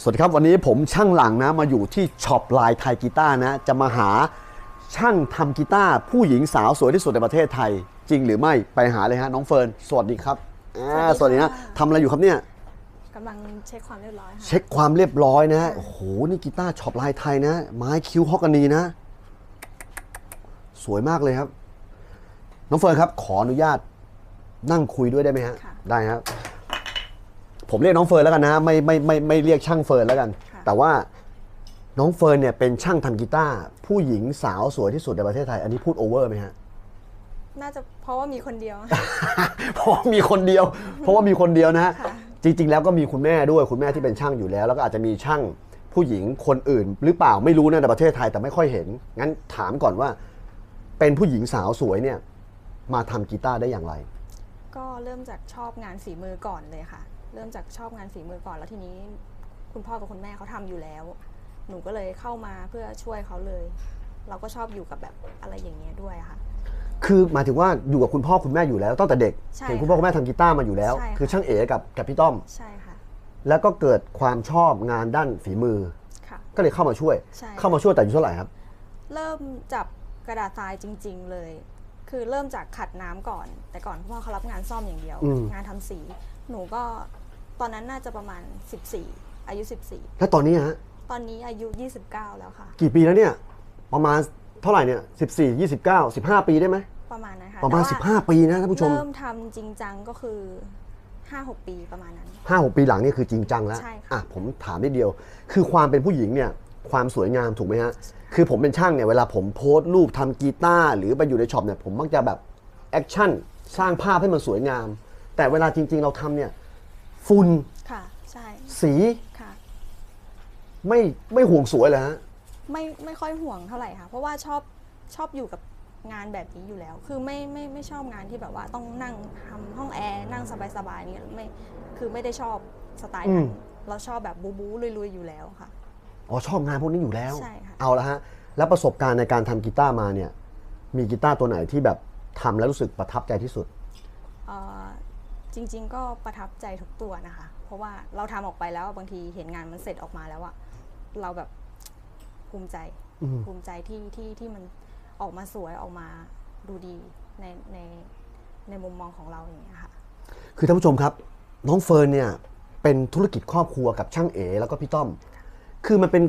สวัสดีครับวันนี้ผมช่างหลังนะมาอยู่ที่ช็อปลายไทยกีตาร์นะจะมาหาช่างทำกีตาร์ผู้หญิงสาวสวยที่สุดในประเทศไทย จริงหรือไม่ไปหาเลยฮะน้องเฟิร์นสวัสดีครับอ่าสสวัวัสสดีดีค่ะนะทำอะไรอยู่ครับเนี่ยกำลังเช็คความเรียบร้อยค่ะเช็คความเรียบร้อยนะโอ้โหนี่กีตาร์ช็อปลายไทยนะ ไม้คิ้วฮอกกานีนะ สวยมากเลยครับ น้องเฟิร์นครับ ขออนุญาตนั่งคุยด้วยได้ไหมฮะค่ะได้ครับ ผมเรียกน้องเฟิร์นแล้วกันนะไม่ไม่ไม่ไม่เรียกช่างเฟิร์นแล้วกัน ค่ะ แต่ว่าน้องเฟิร์นเนี่ยเป็นช่างทำกีตาร์ผู้หญิงสาวสวยที่สุดในประเทศไทย อันนี้พูดโอเวอร์ไหมฮะ น่าจะเพราะว่ามีคนเดียว เพราะว่ามีคนเดียว เพราะว่ามีคนเดียวนะฮะค่ะ จริง ๆ แล้วก็มีคุณแม่ด้วยคุณแม่ที่เป็นช่างอยู่แล้ว แล้วก็อาจจะมีช่างผู้หญิงคนอื่น หรือเปล่าไม่รู้นะในประเทศไทยแต่ไม่ค่อยเห็น งั้นถามก่อนว่า เป็นผู้หญิงสาวสวยเนี่ยมาทำกีตาร์ได้อย่างไร ก็เริ่มจากชอบงานฝีมือก่อนเลยค่ะ เริ่มจากชอบงานฝีมือก่อนแล้วทีนี้คุณพ่อกับคุณแม่เขาทำอยู่แล้ว หนูก็เลยเข้ามาเพื่อช่วยเขาเลย เราก็ชอบอยู่กับแบบอะไรอย่างเงี้ยด้วยค่ะ คือหมายถึงว่าอยู่กับคุณพ่อคุณแม่อยู่แล้วตั้งแต่เด็กใช่เห็นคุณพ่อค่ะคุณแม่ทำกีตาร์มาอยู่แล้วใช่ค่ะคือช่างเอ๋กับกับพี่ต้อมใช่ค่ะแล้วก็เกิดความชอบงานด้านฝีมือค่ะก็เลยเข้ามาช่วยใช่เข้ามาช่วยแต่อายู่เท่าไหร่ครับ เริ่มจับกระดาษทรายจริง ๆ เลย คือเริ่มจากขัดน้ำก่อน แต่ก่อนคุณพ่อเขารับงานซ่อมอย่างเดียวอืมงานทำสี หนูก็ตอนนั้นน่าจะประมาณ 14 อายุ14แล้วตอนนี้ฮะตอนนี้อายุ 29 แล้วค่ะ กี่ปีแล้วเนี่ย ประมาณเท่าไหร่เนี่ย14 29 15 ปีได้ไหม ประมาณนั้นค่ะประมาณ แต่ว่15 ปีนะท่านผู้ชม เริ่มทำจริงจังก็คือ 5-6 ปีประมาณนั้น5 6ปีหลังเนี่ยคือจริงจังแล้วใช่ค่ะ อะผมถามนิดเดียว คือความเป็นผู้หญิงเนี่ยความสวยงามถูกไหมฮะ คือผมเป็นช่างเนี่ยเวลาผมโพสต์รูปทำกีตาร์หรือไปอยู่ในช็อปเนี่ยผมมักจะแบบแอคชั่นสร้างภาพให้มันสวยงาม แต่เวลาจริง ๆ เราทำเนี่ยฝุ่นค่ะ ใช่สีค่ะ ไม่ไม่ห่วงสวยเลยฮะ ไม่ไม่ค่อยห่วงเท่าไหร่ค่ะ เพราะว่าชอบชอบอยู่กับงานแบบนี้อยู่แล้ว คือไม่ไม่ไม่ชอบงานที่แบบว่าต้องนั่งทำห้องแอร์นั่งสบายๆเนี่ยไม่คือไม่ได้ชอบสไตล์นั้อืนม เราชอบแบบบูบูลุยๆอยู่แล้วค่ะ อ๋อชอบงานพวกนี้อยู่แล้ว ใช่ค่ะ เอาละฮะ แล้วประสบการณ์ในการทำกีตาร์มาเนี่ย มีกีตาร์ตัวไหนที่แบบทำแล้วรู้สึกประทับใจที่สุด เอ่อ จริง ๆ ก็ประทับใจทุกตัวนะคะ เพราะว่าเราทำออกไปแล้วบางทีเห็นงานมันเสร็จออกมาแล้วอะเราแบบภูมิใจอืมภูมิใจที่ที่ที่มันออกมาสวยออกมาดูดีในในในมุมมองของเราอย่างเงี้ยค่ะ คือท่านผู้ชมครับ น้องเฟิร์นเนี่ยเป็นธุรกิจครอบครัวกับช่างเอแล้วก็พี่ต้อม คือมันเป็น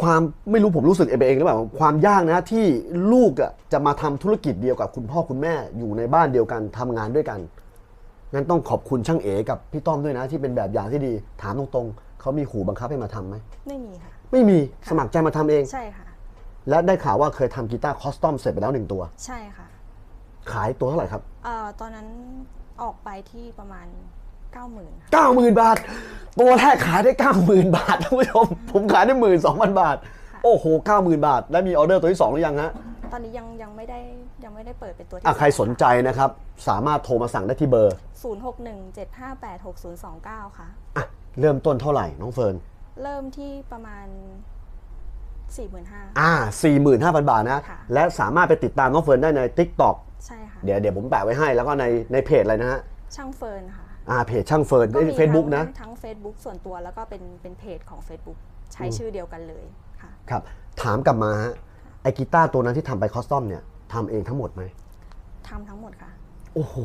ความไม่รู้ผมรู้สึกเองไปเองหรือเปล่าความยากนะที่ลูกอะจะมาทำธุรกิจเดียวกับคุณพ่อคุณแม่อยู่ในบ้านเดียวกันทำงานด้วยกัน งั้นต้องขอบคุณช่างเอกับพี่ต้อมด้วยนะ ที่เป็นแบบอย่างที่ดีถามตรงๆเขามีขู่บังคับให้มาทำไหมไม่มีค่ะ ไม่มีสมัครใจมาทำเอง ใช่ค่ะ และได้ข่าวว่าเคยทำกีตาร์คอสตอมเสร็จไปแล้วหนึ่งตัว ใช่ค่ะขายตัวเท่าไหร่ครับ เอ่อตอนนั้นออกไปที่ประมาณ 90,000ค่ะเก้าหมื่นบาท ตัวแรกขายได้เก้าหมื่นบาทท่านผู้ชม ผมขายได้หมื่นสองพันบาท โอ้โหเก้าหมื่นบาท แล้วมีออเดอร์ตัวที่สองหรือยังฮะ ตอนนี้ยังยังไม่ได้ยังไม่ได้เปิดเป็นตัวที่อะใครองสนใจนะครับ สามารถโทรมาสั่งได้ที่เบอร์ 0617586029 ค่ะ อะ เริ่มต้นเท่าไหร่น้องเฟิร์น เริ่มที่ประมาณ 45,000 อ่าสี่หมื่นห้าพันบาทนะ ค่ะและและสามารถไปติดตามน้องเฟิร์นได้ใน t ิ k t o k ใช่ค่ะ เดี๋ยวเดี๋ยวผมแปะไว้ให้แล้วก็ในในเพจอะไรนะฮะ ช่างเฟิร์นค่ะอ่าเพจช่างเฟิร์นก็มีเฟซบุ๊กนะ ทั้งทั้ง Facebook ส่วนตัวแล้วก็เป็นเป็นเพจของ Facebook ใช้ชื่อเดียวกันเลยค่ะ ครับ ถามกลับมาฮะ ไอกีตาร์ตัวนั้นที่ทำไปคอสตอมเนี่ยทำเองทั้งหมดไหม ทำทั้งหมดค่ะ โอ้โห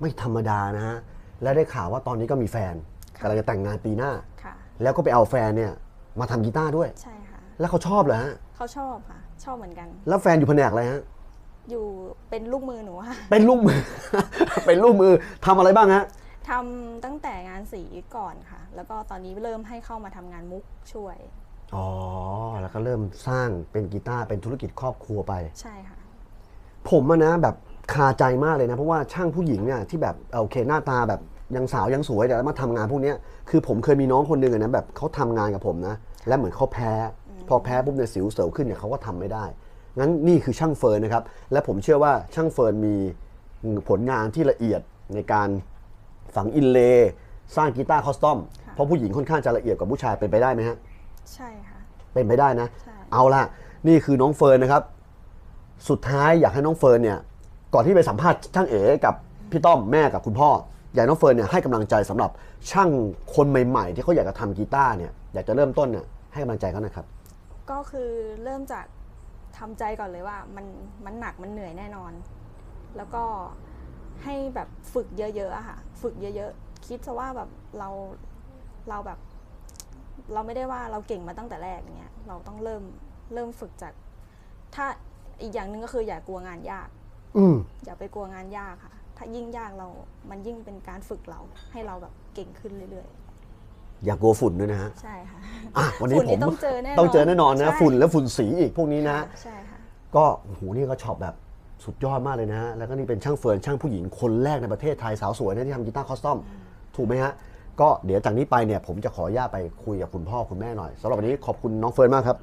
ไม่ธรรมดานะฮะ และได้ข่าวว่าตอนนี้ก็มีแฟนค่ะกำลังจะแต่งงานปีหน้า ค่ะ แล้วก็ไปเอาแฟนเนี่ย มาทำกีตาร์ด้วย ใช่ค่ะ แล้วเขาชอบเหรอฮะ เขาชอบค่ะ ชอบเหมือนกัน แล้วแฟนอยู่แผนกอะไรฮะ อยู่เป็นลูกมือหนูค่ะ เป็นลูกมือ เป็นลูกมือทำอะไรบ้างฮะ ทำตั้งแต่งานสีก่อนค่ะ แล้วก็ตอนนี้เริ่มให้เข้ามาทำงานมุกช่วย อ๋อ แล้วก็เริ่มสร้างเป็นกีตาร์เป็นธุรกิจครอบครัวไป ใช่ค่ะ ผมอะนะแบบคาใจมากเลยนะ เพราะว่าช่างผู้หญิงเนี่ยที่แบบโอเคหน้าตาแบบยังสาวยังสวยเดี๋ยวมาทำงานพวกเนี้ยคือผมเคยมีน้องคนหนึ่งอะนะแบบเขาทำงานกับผมนะ แล้วเหมือนเขาแพ้ พอแพ้ปุ๊บเนี่ยสิวเสยวขึ้นเนี่ยเขาก็ทำไม่ได้ งั้นนี่คือช่างเฟิร์นนะครับ และผมเชื่อว่าช่างเฟิร์นมีผลงานที่ละเอียดในการฝังอินเลย์สร้างกีตาร์คอสตอมค่ะเพราะผู้หญิงค่อนข้างจะละเอียดกว่าผู้ชายเป็นไปได้ไหมฮะ ใช่ค่ะ เป็นไปได้นะ ใช่ เอาล่ะ นี่คือน้องเฟิร์นนะครับ สุดท้ายอยากให้น้องเฟิร์นเนี่ย ก่อนที่ไปสัมภาษณ์ช่างเอ๋กับพี่ต้อมแม่กับคุณพ่อ อยากให้น้องเฟิร์นเนี่ยให้กำลังใจสำหรับช่างคนใหม่ ๆ ที่เขาอยากจะทำกีตาร์เนี่ย อยากจะเริ่มต้นเนี่ยให้กำลังใจเขาหนะครับ ก็คือเริ่มจากทำใจก่อนเลยว่ามันมันหนักมันเหนื่อยแน่นอน แล้วก็ให้แบบฝึกเยอะๆอะค่ะ ฝึกเยอะ ๆ คิดซะว่าแบบเราเราแบบ เราไม่ได้ว่าเราเก่งมาตั้งแต่แรกเนี้ยเราต้องเริ่มเริ่มฝึกจาก ถ้าอีกอย่างหนึ่งก็คืออย่ากลัวงานยาก อืมอย่าไปกลัวงานยากค่ะ ถ้ายิ่งยากเรา มันยิ่งเป็นการฝึกเรา ให้เราแบบเก่งขึ้นเรื่อยอย่ากลัวฝุ่นด้วยนะฮะๆ ใช่ค่ะ อะวันนี้ฝุ่นผนี่มต้องเจอแน่นอนต้องเจอแน่นอนนะ ใช่ ฝุ่นและฝุ่นสีอีกพวกนี้นะ ใช่ค่ะ ก็โอ้โหนี่ก็ช็อปแบบสุดยอดมากเลยนะฮะแล้วก็นี่เป็นช่างเฟิร์นช่างผู้หญิงคนแรกในประเทศไทยสาวสวยนะที่ทำกีตาร์คอสตอม ถูกไหมฮะ ก็เดี๋ยวจากนี้ไปเนี่ยผมจะขออนุญาตไปคุยกับคุณพ่อคุณแม่หน่อยสำหรับวันนี้ขอบคุณน้องเฟิร์นมากครับ